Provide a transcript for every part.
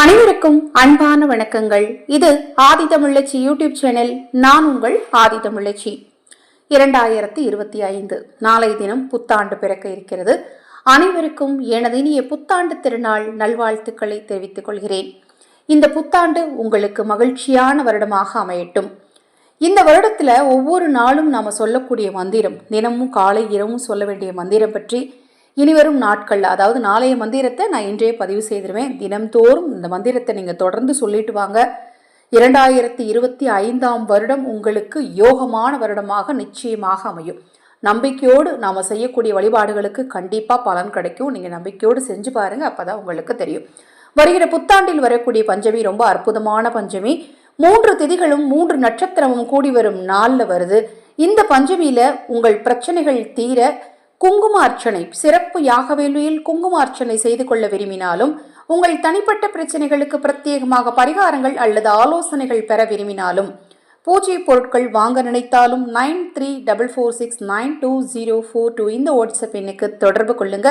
அனைவருக்கும் அன்பான வணக்கங்கள். இது ஆதி தமிழச்சி யூடியூப் சேனல். நான் உங்கள் ஆதி தமிழச்சி இரண்டாயிரத்தி இருபத்தி ஐந்து. நாளை தினம் புத்தாண்டு பிறக்க இருக்கிறது. அனைவருக்கும் எனது இனிய புத்தாண்டு திருநாள் நல்வாழ்த்துக்களை தெரிவித்துக் கொள்கிறேன். இந்த புத்தாண்டு உங்களுக்கு மகிழ்ச்சியான வருடமாக அமையட்டும். இந்த வருடத்தில் ஒவ்வொரு நாளும் நாம் சொல்லக்கூடிய மந்திரம் தினமும் காலை இரவும் சொல்ல வேண்டிய மந்திரம் பற்றி இனிவரும் நாட்கள் அதாவது நாளைய மந்திரத்தை நான் இன்றே பதிவு செய்திருவேன். தினம்தோறும் இந்த மந்திரத்தை நீங்கள் தொடர்ந்து சொல்லிட்டு வாங்க. இரண்டாயிரத்தி இருபத்தி ஐந்தாம் வருடம் உங்களுக்கு யோகமான வருடமாக நிச்சயமாக அமையும். நம்பிக்கையோடு நாம் செய்யக்கூடிய வழிபாடுகளுக்கு கண்டிப்பாக பலன் கிடைக்கும். நீங்கள் நம்பிக்கையோடு செஞ்சு பாருங்கள் அப்போ தான் உங்களுக்கு தெரியும். வருகிற புத்தாண்டில் வரக்கூடிய பஞ்சமி ரொம்ப அற்புதமான பஞ்சமி. மூன்று திதிகளும் மூன்று நட்சத்திரமும் கூடி வரும் நாளில் வருது. இந்த பஞ்சமியில் உங்கள் பிரச்சனைகள் தீர குங்கும அர்ச்சனை சிறப்பு யாகவேலியில் குங்குமார்ச்சனை செய்து கொள்ள விரும்பினாலும் உங்கள் தனிப்பட்ட பிரச்சனைகளுக்கு பிரத்யேகமாக பரிகாரங்கள் அல்லது ஆலோசனைகள் பெற விரும்பினாலும் பூஜை பொருட்கள் வாங்க நினைத்தாலும் nine three double four six nine two zero four two இந்த வாட்ஸ்அப் எண்ணுக்கு தொடர்பு கொள்ளுங்க.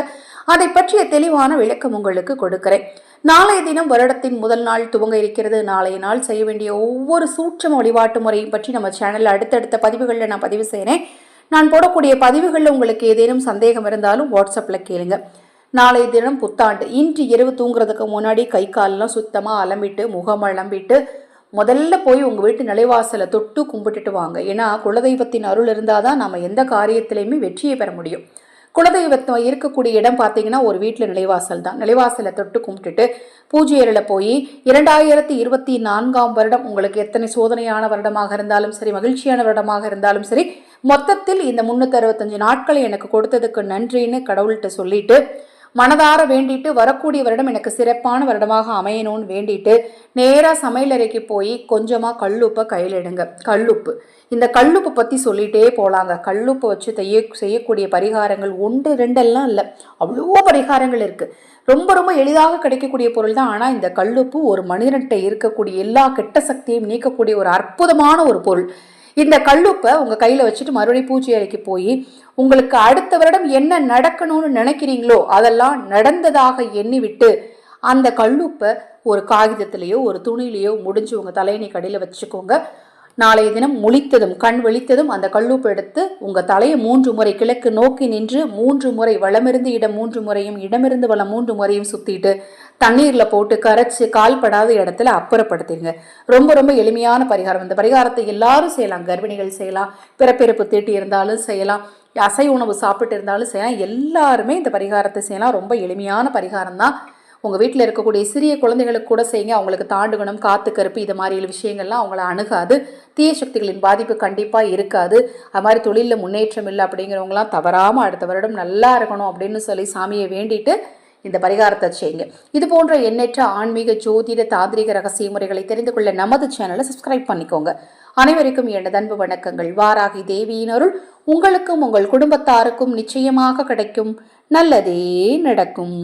அதை பற்றிய தெளிவான விளக்கம் உங்களுக்கு கொடுக்கிறேன். நாளைய தினம் வருடத்தின் முதல் நாள் துவங்க இருக்கிறது. நாளைய நாள் செய்ய வேண்டிய ஒவ்வொரு சூட்சம வழிபாட்டு முறையும் பற்றி நம்ம சேனலில் அடுத்தடுத்த பதிவுகளில் நான் பதிவு செய்கிறேன் நான் போடக்கூடிய பதிவுகளில் உங்களுக்கு ஏதேனும் சந்தேகம் இருந்தாலும் வாட்ஸ்அப்பில் கேளுங்க. நாளைய தினம் புத்தாண்டு. இன்று இரவு தூங்குறதுக்கு முன்னாடி கை காலெல்லாம் சுத்தமாக அலம்பிட்டு முகம் அலம்பிட்டு முதல்ல போய் உங்கள் வீட்டு நிலைவாசலை தொட்டு கும்பிட்டுட்டு வாங்க. ஏன்னா குலதெய்வத்தின் அருள் இருந்தால் தான் நம்ம எந்த காரியத்திலையுமே வெற்றியை பெற முடியும். குலதெய்வத்தை இருக்கக்கூடிய இடம் பார்த்தீங்கன்னா ஒரு வீட்டில் நிலைவாசல் தான். நிலைவாசலை தொட்டு கும்பிட்டுட்டு பூஜையரில் போய் இரண்டாயிரத்தி இருபத்தி நான்காம் வருடம் உங்களுக்கு எத்தனை சோதனையான வருடமாக இருந்தாலும் சரி மகிழ்ச்சியான வருடமாக இருந்தாலும் சரி மொத்தத்தில் இந்த முந்நூற்றி அறுபத்தஞ்சு நாட்களை எனக்கு கொடுத்ததுக்கு நன்றின்னு கடவுள்கிட்ட சொல்லிட்டு மனதார வேண்டிட்டு வரக்கூடிய வருடம் எனக்கு சிறப்பான வருடமாக அமையணும்னு வேண்டிட்டு நேராக சமையலறைக்கு போய் கொஞ்சமாக கல்லுப்பை கையில் எடுங்க. கல்லுப்பு. இந்த கல்லுப்பு பற்றி சொல்லிகிட்டே போகலாங்க கல்லுப்பு வச்சு தைய செய்யக்கூடிய பரிகாரங்கள் ஒன்று ரெண்டெல்லாம் இல்லை. அவ்வளோ பரிகாரங்கள் இருக்குது ரொம்ப ரொம்ப எளிதாக கிடைக்கக்கூடிய பொருள் தான். ஆனால் இந்த கல்லுப்பு ஒரு மனிதன்கிட்ட இருக்கக்கூடிய எல்லா கெட்ட சக்தியும் நீக்கக்கூடிய ஒரு அற்புதமான ஒரு பொருள். இந்த கல்லுப்பை உங்கள் கையில் வச்சுட்டு மறுபடியும் பூச்சி அறைக்கு போய் உங்களுக்கு அடுத்த வருடம் என்ன நடக்கணும்னு நினைக்கிறீங்களோ அதெல்லாம் நடந்ததாக எண்ணிவிட்டு அந்த கல்லுப்பை ஒரு காகிதத்திலேயோ ஒரு துணியிலையோ முடிஞ்சு உங்கள் தலையணை கடையில் வச்சுக்கோங்க. நாளைய தினம் முழித்ததும் கண் வெளித்ததும் அந்த கல்லுப்பு எடுத்து உங்கள் தலையை மூன்று முறை கிழக்கு நோக்கி நின்று மூன்று முறை வளமிருந்து இடம் மூன்று முறையும் இடமிருந்து வளம் மூன்று முறையும் சுற்றிட்டு தண்ணீரில் போட்டு கரைச்சி கால்படாத இடத்துல அப்புறப்படுத்திங்க. ரொம்ப ரொம்ப எளிமையான பரிகாரம். இந்த பரிகாரத்தை எல்லாரும் செய்யலாம். கர்ப்பிணிகள் செய்யலாம். பிறப்பிறப்பு தீட்டி இருந்தாலும் செய்யலாம். அசை உணவு சாப்பிட்டு இருந்தாலும் செய்யலாம். எல்லாருமே இந்த பரிகாரத்தை செய்யலாம். ரொம்ப எளிமையான பரிகாரம் தான். உங்கள் வீட்டில் இருக்கக்கூடிய சிறிய குழந்தைகளுக்கு கூட செய்யுங்க. அவங்களுக்கு தாண்டுகணும் காத்து கருப்பு இது மாதிரி விஷயங்கள்லாம் அவங்கள அணுகாது. தீய சக்திகளின் பாதிப்பு கண்டிப்பாக இருக்காது. அது மாதிரி தொழிலில் முன்னேற்றம் இல்லை அப்படிங்கிறவங்களாம் தவறாமல் அடுத்த வருடம் நல்லா இருக்கணும் அப்படின்னு சொல்லி சாமியை வேண்டிட்டு இந்த பரிகாரத்தை செய்யுங்க. இது போன்ற எண்ணற்ற ஆன்மீக ஜோதிட தாந்திரிக ரகசிய முறைகளை தெரிந்து கொள்ள நமது சேனலை சப்ஸ்கிரைப் பண்ணிக்கோங்க. அனைவருக்கும் எனது அன்பு வணக்கங்கள். வாராகி தேவியின் அருள். உங்களுக்கும் உங்கள் குடும்பத்தாருக்கும் நிச்சயமாக கிடைக்கும். நல்லதே நடக்கும்.